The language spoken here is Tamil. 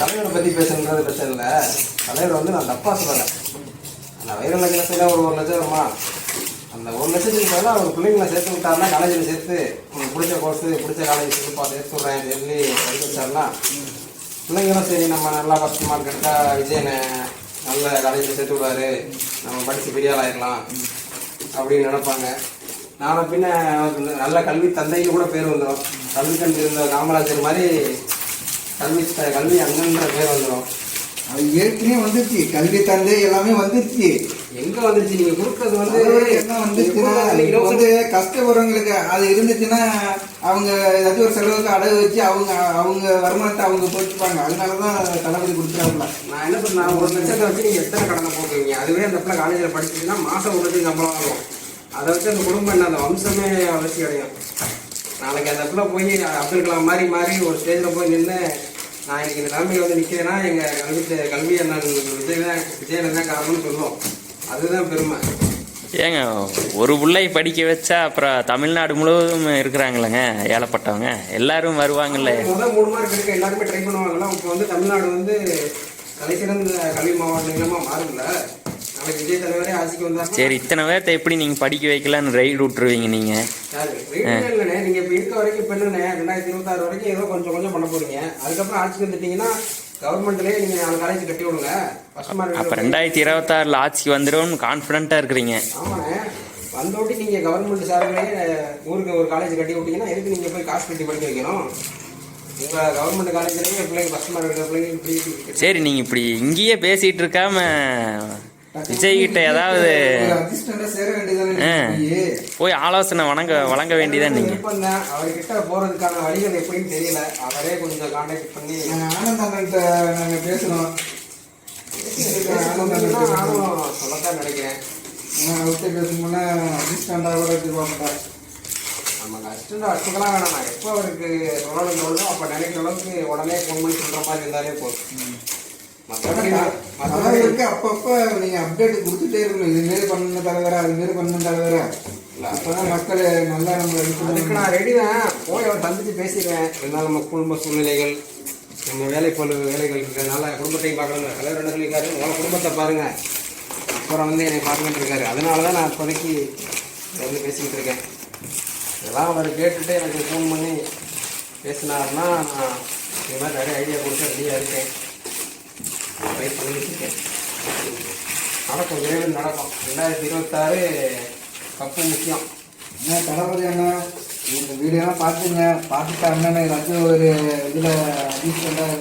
தலைவரை பற்றி பேசணுன்றது பிரச்சனை இல்லை. தலைவர் வந்து நான் தப்பாக சொல்லலை. அந்த வைரல் லட்சத்தில் ஒரு ஒரு லட்சம் வருமா அந்த ஒரு லட்சத்துக்கு பதிலாக அவங்க பிள்ளைங்களை சேர்த்து விட்டாருன்னா காலேஜில் சேர்த்து உங்களுக்கு பிடிச்ச கோர்ஸு பிடிச்ச காலேஜ் சேர்த்துப்பா சேர்த்து விட்றேன் சொல்லி படிக்க வச்சாருன்னா பிள்ளைங்களும் சரி நம்ம நல்லா ஃபஸ்ட் மார்க் எடுத்தால் விஜயனை நல்ல காலேஜில் சேர்த்து விடுவார். நம்ம படித்து பெரிய ஆளாயிடலாம் ஆயிடலாம் அப்படின்னு நினைப்பாங்க. நாளை பின்ன நல்ல கல்வி தந்தைன்னு கூட பேர் வந்துடும் கல்வி கண்டு இருந்த காமராஜர் மாதிரி கல்வி கல்வி அண்ணன்ற பேர் வந்துடும் அது ஏற்கனவே வந்துருச்சு. கல்வி தந்தை எல்லாமே வந்துருச்சு. எங்க வந்துருச்சு? நீங்க கொடுக்கறது வந்து என்ன வந்துச்சுன்னா இப்போ வந்து கஷ்டப்படுறவங்களுக்கு அது இருந்துச்சுன்னா அவங்க ஏதாச்சும் ஒரு செலவுக்கு அடகு வச்சு அவங்க அவங்க வருமானத்தை அவங்க போட்டுப்பாங்க. அதனால தான் தளபதி கொடுக்குறாங்களா நான் என்ன பண்ணேன் ஒரு லட்சத்தை வச்சு நீங்க எத்தனை கடனை போட்டுருவீங்க அதுவே அந்த பிள்ளை காலேஜில் படிச்சீங்கன்னா மாசம் ஒரு லட்சம் சம்பளம் ஆகும். அதை வச்சு அந்த குடும்பம் என்ன அந்த வம்சமே வளர்ச்சி அடையும். நாளைக்கு அந்த பிள்ளை போய் அப்துல் கலாம் மாதிரி மாறி ஒரு ஸ்டேஜில் போய் நின்று நான் இன்னைக்கு இந்த நிலைமையில வந்து நிற்கிறேன்னா எங்கள் கல்வி கல்வி அண்ணன் விஜய் தான் விஜயன் தான் காரணம்னு சொல்லுவோம். அதுதான் பெருமை. ஏங்க ஒரு பிள்ளை படிக்க வச்சா அப்புறம் தமிழ்நாடு முழுவதும் இருக்கிறாங்களேங்க ஏழப்பட்டவங்க. எல்லாரும் வருவாங்கல்ல. முதல் மூணு மார்க் எடுக்க எல்லாருமே ட்ரை பண்ணுவாங்கல்ல. இப்போ வந்து தமிழ்நாடு வந்து தலைசிறந்த கல்வி மாவட்டங்களமா மாறும்ல. சரி இத்தனை பேர்த்த எப்படி நீங்கள் படிக்க வைக்கலான்னு ரைடு விட்டுருவீங்க இல்லைண்ணே, நீங்க இப்ப இருக்க வரைக்கும் இப்ப என்னண்ணே, ரெண்டாயிரத்தி இருபத்தாறு வரைக்கும் ஏதோ கொஞ்சம் கொஞ்சம் பண்ண போறீங்க. அதுக்கப்புறம் ஆட்சிக்கு வந்துட்டீங்கன்னா கவர்மெண்ட்லயே நீங்க நாலு காலேஜ் கட்டி விடுங்க. அப்போ ரெண்டாயிரத்தி இருபத்தாறில் ஆட்சிக்கு வந்துடும் கான்ஃபிடண்ட்டாக இருக்கிறீங்க. ஆமாண்ணே. வந்தோட்டி நீங்க கவர்மெண்ட் சார்பிலேயே ஊருக்கு ஒரு காலேஜ் கட்டி விட்டீங்கன்னா எதுக்கு நீங்க போய் காசு கட்டி படிக்க வைக்கணும்? சரி நீங்கள் இப்படி இங்கேயே பேசிகிட்டு இருக்காம விஜய் கிட்ட ஏதாவது. போய் ஆலோசனை வழங்க வழங்க வேண்டியதான் தான் அவர்கிட்ட போறதுக்கான வழிகள் எப்படின்னு தெரியல. அவரே கொஞ்சம் கான்டாக்ட் பண்ணி நாங்கள் பேசுகிறோம் சொன்னீங்கன்னா நானும் சொல்லத்தான் நினைக்கிறேன். நான் அவர்கிட்ட பேசணும்னா அசிஸ்டண்டா கூட எதிர்பார்ப்பேன் நம்ம கஷ்டம் அச்சுக்கலாம் வேணாம். எப்போ அவருக்கு சொல்லணும் அப்போ நினைக்கிற அளவுக்கு உடனே ஃபோன் பண்ணி சொல்கிற மாதிரி இருந்தாலே போதும். மற்றபடி மற்றபடி தலைவருக்கு அப்பப்போ நீங்கள் அப்டேட் கொடுத்துட்டே இருக்கணும். இது மாரி பண்ணணும் தலைவரா அது மாரி பண்ணணும் தலைவரா. அப்பதான் மக்கள் நல்லா நம்மளை இது அதுக்கு. நான் ரெடி தான் போய் அவர் சந்திச்சு பேசிடுவேன். இருந்தாலும் நம்ம குடும்ப சூழ்நிலைகள் நம்ம வேலை பொழு வேலைகள் இருக்கிறதுனால குடும்பத்தையும் பார்க்கணும் தலைவர் என்ன சொல்லியிருக்காரு? உங்கள் குடும்பத்தை பாருங்க. அப்புறம் வந்து என்னை பார்க்கணுன்னு இருக்காரு அதனால தான் நான் இப்போதைக்கு இதை வந்து பேசிக்கிட்டு இருக்கேன். இதெல்லாம் அவர் கேட்டுட்டு எனக்கு ஃபோன் பண்ணி பேசினாருன்னா நான் இது மாதிரி நிறைய ஐடியா கொடுத்து ரெடியாக இருக்கேன். ட்ரை பண்ணிட்டு நடக்கும். விரைவில் நடக்கும் ரெண்டாயிரத்தி இருபத்தாறு கப்பு முக்கியம் என்ன தளபதி அண்ணா இந்த வீடியோலாம் பார்த்துங்க பார்த்துட்டு ஏதாச்சும் ஒரு இதில் அசிஸ்டண்டாக